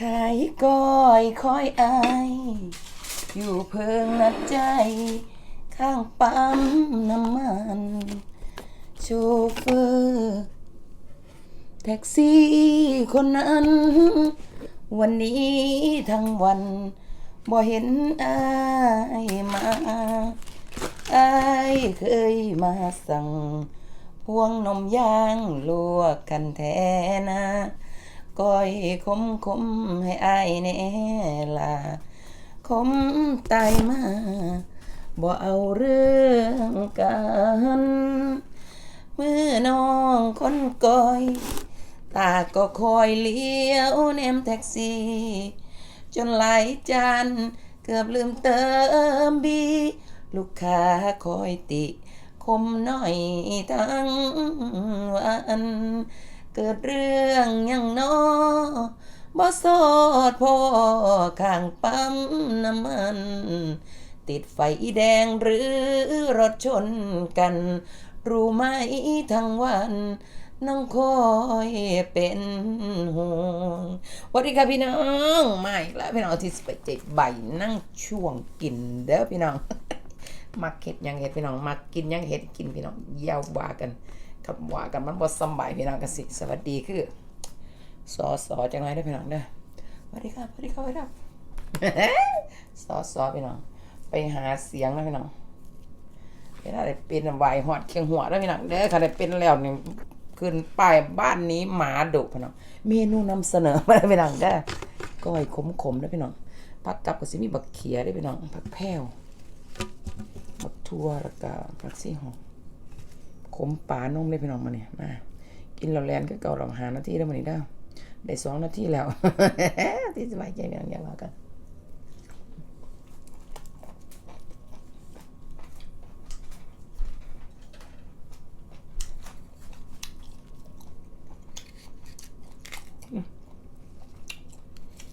ขายก้อยคอยอาย อยู่เพิงนัดใจ ข้างปั๊มน้ำมันโชเฟอร์แท็กซี่คนนั้น วันนี้ทั้งวัน บ่เห็นอายมาอายเคยมาสั่ง พวงนมย่างลวกกันแท้นะ ก้อยคมคมให้อายแน่ล่ะคมตายมาบ่เอาเรื่องกันเมื่อน้องคนก้อย ตาก็คอยเลี้ยวแนมแท็กซี่ จนไหลายจานเกือบลืมเติมบี ลูกค้าคอยติ คมหน่อยทั้งวัน เกิดเรื่องอย่างน้อบ่โสดพ่อข้างปั๊มน้ำมัน ติดไฟแดงหรือรถชนกัน รู้ไหมทั้งวันน้องคอยเป็นห่วงสวัสดีค่ะพี่น้องมาอีกแล้วพี่น้องที่สเปเจ็ดใบนั่งช่วงกินเด้อพี่น้อง มักเห็ดยังเห็ดพี่น้อง มักกินยังเห็ดกินพี่น้องยาวว่ากัน กับว่ากันมันบ่สบายพี่น้องกันสิสวัสดีคือสอสอจังไรเด้พี่น้องเด้อสวัสดีครับสวัสดีครับสวัสดีครับสอสอพี่น้อง ไปหาเสียงนะพี่น้องเวลาได้เป็นไหวหอดเคียงหัวแล้วพี่น้องเด้อค่ะได้เป็นแล้วนี่ขึ้นป้ายบ้านนี้หมาดุพี่น้องเมนูนำเสนอมาแล้วพี่น้องเด้อก้อยขมๆนะพี่น้องผักกับก็สิมีบักเขียได้พี่น้องผักแพ้วบักทั่วแล้วก็ผักซี่หอม ขมปลานุ่มเลยพี่น้องมาเนี่ยมากินเราแลนก็เก่าเราหานาทีแล้วมันนี้ได้ได้สองนาทีแล้ว ที่สบายใจพี่น้องอย่าว่ากัน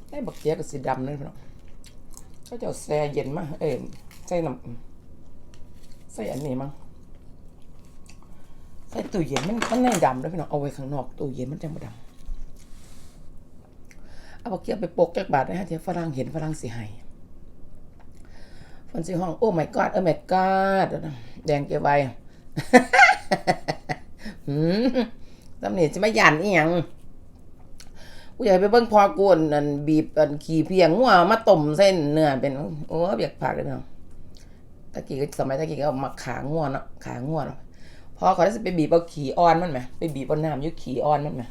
ได้บักเจียกับสีดำเลยพี่น้องก็จะแช่เย็นมากเอ้ยใส่น้ำใส่อันนี้มั้ง ใส่ตู้เย็นมันมันไม่ดำแล้วพี่น้องเอาไว้ข้างนอกตู้เย็นมันจะไม่ดำเอาบักเกียบไปปกจากบาทนะฮะที่ฝรั่งเห็นฝรั่งสิให้ฝนสิห้องโอ้ my god เออ my god แดงเกียวใบหืมตำหนิจะไม่หยันอีหยังกูอยากไปเบิ่งพอกูอันอันบีบอันขี่เพียงงัวมาต้มเส้นเนื้อเป็นโอ้เบียกผักเลยพี่น้องตะกี้ก็สมัยตะกี้ก็มาขาง่วนเนาะขาง่วนเนาะ พอเขาได้ไปบีบเอาขี่อ่อนมันไหมไปบีบเอาน้ำยุขี่อ่อนมันไหม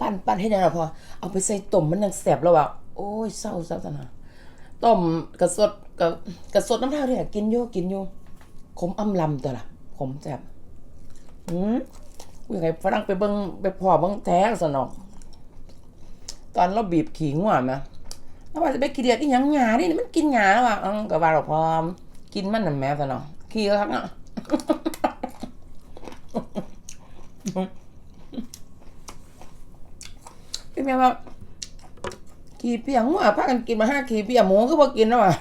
ปั้นปั้นให้ยังไงพอ เอาไปใส่ต้มมันยังแสบแล้วว่ะโอ้ยเศร้าเศร้าจังนะต้มกระสดกระกระสดน้ำเท่าเนี่ยกินอยู่กินอยู่ขมอำลำตัวละขมแสบอืมกูอยากให้ฝรั่งไปเบิ้งไปพอเบิ้งแท้สนองตอนเราบีบขี่ง่วไหมแล้วว่าจะไปกินเดียดอีหยังหยาดิมันกินหยาแล้วว่ะเออก็ว่าเราพร้อม กินมันนั่นแม่ซะเนาะ ขี้ก็ทักเนาะพี่แม่ว่าขี่เปียงหัวพากันกินมาห้าขี่เปียงหมูก็พอกินแล้วว่ะ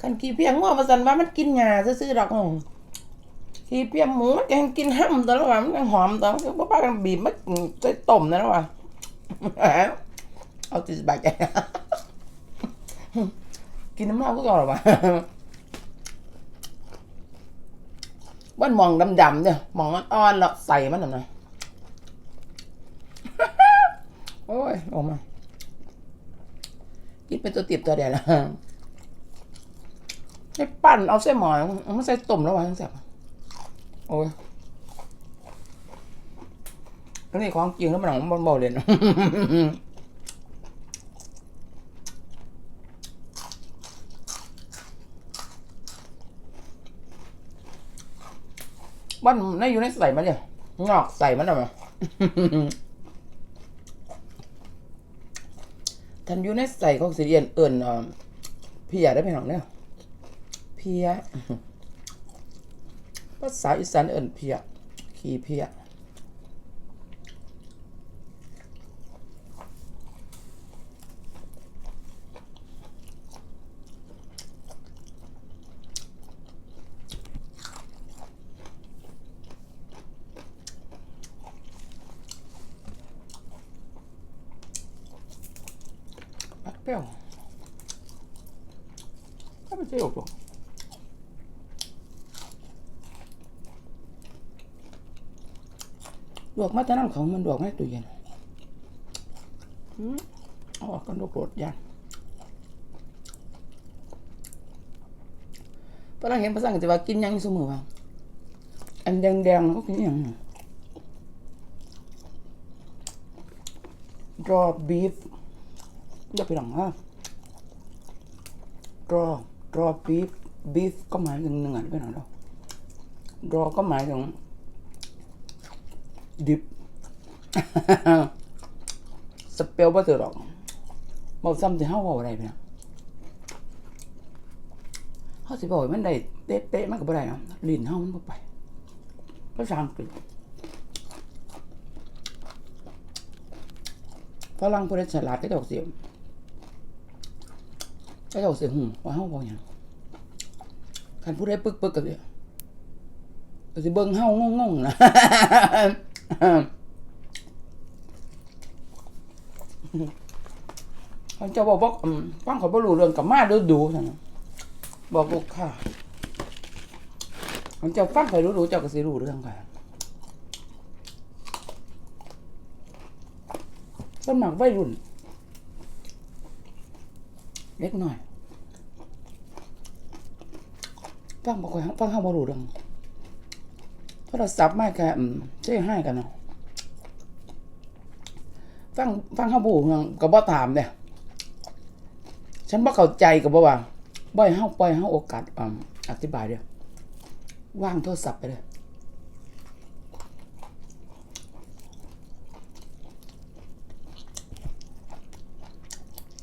คันขี่เปียงหัวมาสันว่ามันกินหยาซื่อๆดอกงขี่เปียกหมูมันยังกินห้ำตลอดว่ะมันยังหอมตลอดคือป้ากันบีบมันใส่ต้มนะว่ะเอาติสบายใจ กินน้ำเมาก็ก่อนหรอวะบ้านมองดำๆเนี่ยมองอ่อนๆแล้วใส่มันน่ะนะโอ้ยออกมากินเป็นตัวเตียบตัวเดียวละให้ปั้นเอาเส้นหมอนเอามาใส่ต้มแล้ววะทั้งแสบโอ้ยอันนี้ของจริงแล้วมันหนังบอลบอลเลยนะ บ้านในอยู่ในใส่มันเนี่ยงอกใส่มันหรอทันอยู่ในใส่ของสีเอียนเอิ่นเอ่อเพียได้ไหมหนังเนี่ยเพียภาษาอีสานเอิ่นเพีย ขี่เพีย ก็ไม่ใช่หรอกหรอกดอกมาแต่น้ำเขามันดอกไม่ตู้เย็นอืมเอาออกกันดอกโรดยันพอเราเห็นภาษาอังกฤษว่ากินหยังอยู่เสมอว่าอันแดงๆเขากินหยัง draw beef อย่าไปหลังฮะ draw raw beef beef ก็หมายถึงเนื้อไปหน่อยเรา raw ก็หมายถึง dip สเปลว่าเจอหรอกบอกซ้ำที่เฮาว้าอะไรไปนะเฮาสิบอกมันได้เป๊ะๆมันก็บ่ได้เนาะลิ้นเฮามันบ่ไปภาษาอังกฤษฝรั่งผู้ใดฉลาดก็จะออกเสียง ก็จะออกเสียงหูว่าเฮาบอกหยังคันผู้ใดปึกปึกก็สิก็สิเบิ่งเฮางงงๆนะเขาจะบอกบอกฟังเขาบ่รู้เรื่องกับมาดูดูๆซั่นน่ะบอกลูกค้าเขาจะฟังเขารู้ๆเจ้าก็สิรู้เรื่องกันสมัครวัยรุ่น เล็กหน่อยฟังบอกว่าฟังเข้าบรูเรื่องโทรศัพท์ไม่แค่อืมใช่ให้กันเนาะฟังฟังเข้าบูเรื่องก็บ่ถามเด้ฉันบ่เข้าใจก็บ่ว่าบ่ให้เฮาปล่อยให้เฮาโอกาสอืมอธิบายเด้อวางโทรศัพท์ไปเลย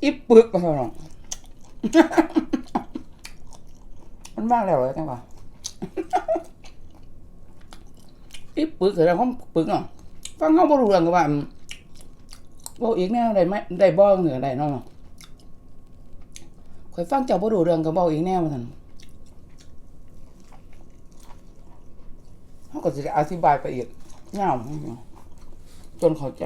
อีปึกมาหรอก มันบ้างแล้วเลยจังหวะอีปึกเสร็จแล้วเขาปึกเนาะฟังเขาบ่รู้เรื่องก็ว่าบอกอีกแนวได้ไหมได้บ้องเหนือได้เนาะคอยฟังเจ้าบ่รู้เรื่องก็บอกอีกแนวมาท่นเขาก็จะอธิบายไปอีกเงาวจนเข้าใจ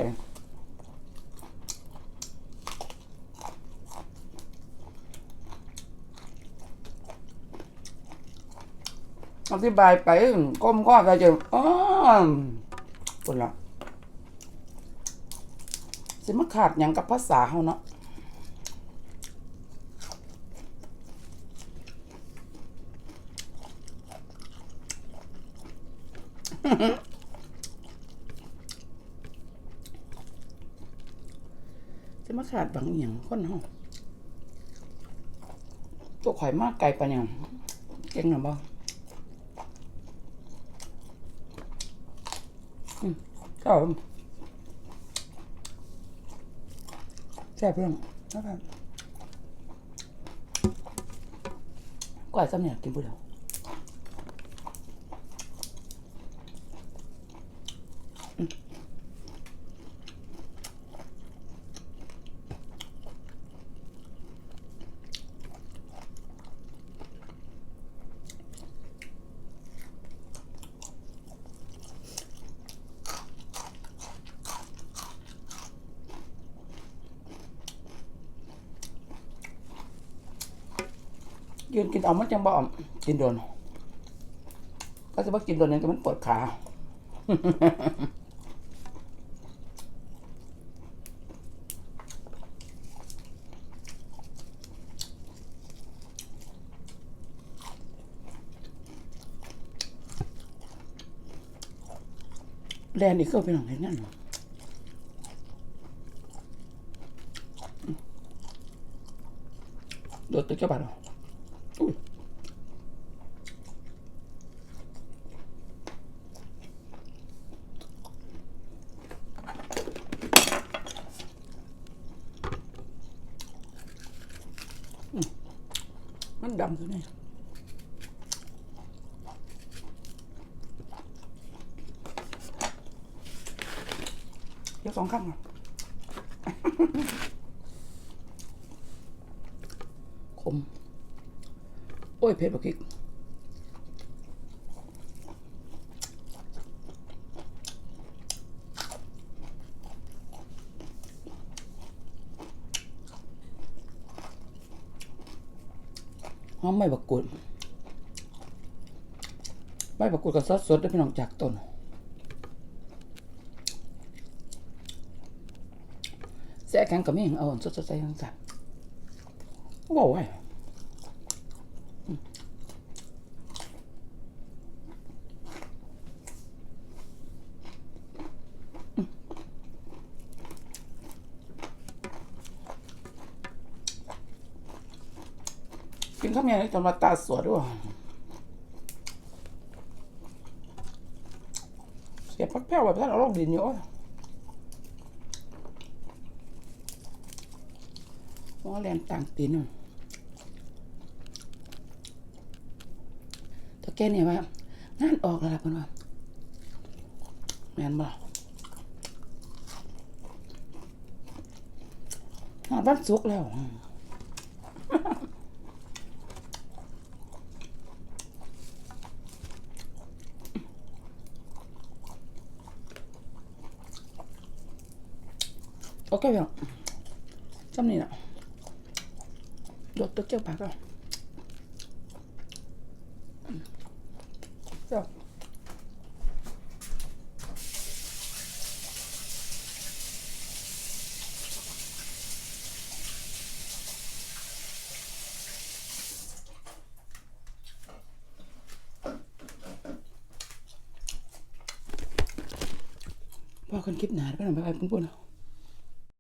อธิบายไปก้มข้อนไปจนอ๋อคนละสิมาขาดหยังกับภาษาเขาเนาะสิมาขาดบางอย่างคนเฮาตัวข่อยมากไกลปะเนี่ยเก่งหรือเปล่า ครับผมแซ่บเพื่อนนะครับกว่าจะเนี่ยกินผู้เดียวอืม ยืนกินเอามันจังบ่อมกินโดน ก็จะว่ากินโดนเนี่ยแต่มันปวดขาแลนอีกก็เป็นของนั่นโดดตึกเจ้าบาทเหรอ มันดำตัวนี้เดี๋ยวสองข้างอะคม โอ้ยเผ็ดบักอีก หอมใบบักกุดใบบักกุดกับซอสสดได้พี่น้องจากต้นแซ่แข็งกับมีเอาสดใส่ทั้งสามว้าวไว้ กินข้าวเหนียวนี่จนมาตาสวดด้วยเสียพักแพ้วแบบท่านเอาลงดินอยู่ว่าแรงต่างตีนนถ้าแกเนี่ยว่างานออกแล้วล่ะเพิ่นว่าแมนบ่หอดวันศุกแล้ว เคพี่น้องจำนี่นะโดดตัวเจ้าปากแล้วเจ้าพอกันคลิปหนาไปหน่อยไปไปปุ้นๆ